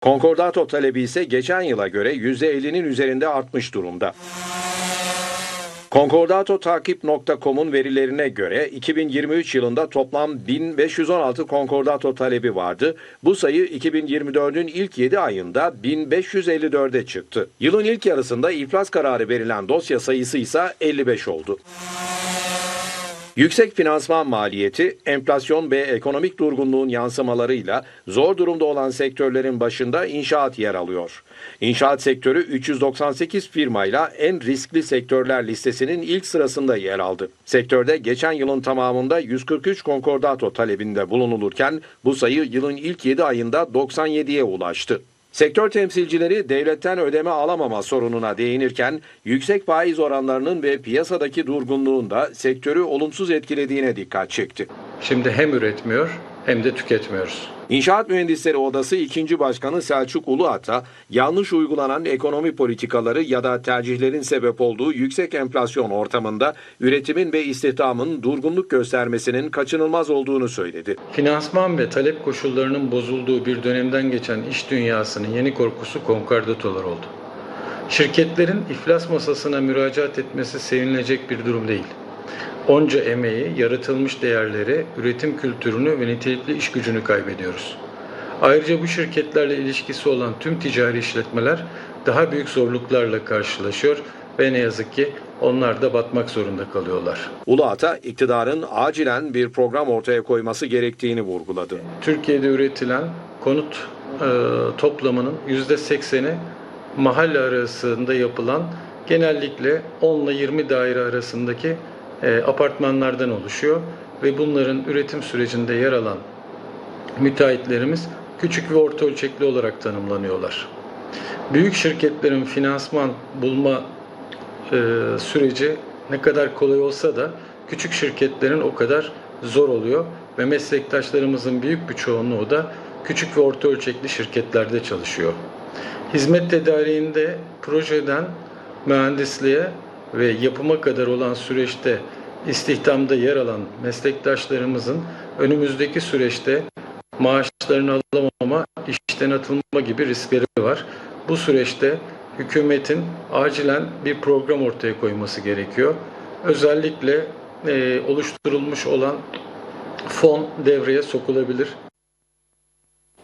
Konkordato talebi ise geçen yıla göre %50'nin üzerinde artmış durumda. Konkordato-takip.com'un verilerine göre 2023 yılında toplam 1516 konkordato talebi vardı. Bu sayı 2024'ün ilk 7 ayında 1554'e çıktı. Yılın ilk yarısında iflas kararı verilen dosya sayısı ise 55 oldu. Yüksek finansman maliyeti, enflasyon ve ekonomik durgunluğun yansımalarıyla zor durumda olan sektörlerin başında inşaat yer alıyor. İnşaat sektörü 398 firmayla en riskli sektörler listesinin ilk sırasında yer aldı. Sektörde geçen yılın tamamında 143 konkordato talebinde bulunulurken bu sayı yılın ilk 7 ayında 97'ye ulaştı. Sektör temsilcileri devletten ödeme alamama sorununa değinirken yüksek faiz oranlarının ve piyasadaki durgunluğun da sektörü olumsuz etkilediğine dikkat çekti. Şimdi hem üretmiyor hem de tüketmiyoruz. İnşaat Mühendisleri Odası 2. Başkanı Selçuk Uluata, yanlış uygulanan ekonomi politikaları ya da tercihlerin sebep olduğu yüksek enflasyon ortamında üretimin ve istihdamın durgunluk göstermesinin kaçınılmaz olduğunu söyledi. Finansman ve talep koşullarının bozulduğu bir dönemden geçen iş dünyasının yeni korkusu konkordatolar oldu. Şirketlerin iflas masasına müracaat etmesi sevinilecek bir durum değil. Onca emeği, yaratılmış değerleri, üretim kültürünü ve nitelikli iş gücünü kaybediyoruz. Ayrıca bu şirketlerle ilişkisi olan tüm ticari işletmeler daha büyük zorluklarla karşılaşıyor ve ne yazık ki onlar da batmak zorunda kalıyorlar. Uluata, iktidarın acilen bir program ortaya koyması gerektiğini vurguladı. Türkiye'de üretilen konut e, toplamının %80'i mahalle arasında yapılan genellikle 10 ile 20 daire arasındaki e, apartmanlardan oluşuyor ve bunların üretim sürecinde yer alan müteahhitlerimiz küçük ve orta ölçekli olarak tanımlanıyorlar. Büyük şirketlerin finansman bulma e, süreci ne kadar kolay olsa da küçük şirketlerin o kadar zor oluyor ve meslektaşlarımızın büyük bir çoğunluğu da küçük ve orta ölçekli şirketlerde çalışıyor. Hizmet tedariğinde projeden mühendisliğe ve yapıma kadar olan süreçte istihdamda yer alan meslektaşlarımızın önümüzdeki süreçte maaşlarını alamama, işten atılma gibi riskleri var. Bu süreçte hükümetin acilen bir program ortaya koyması gerekiyor. Özellikle e, oluşturulmuş olan fon devreye sokulabilir.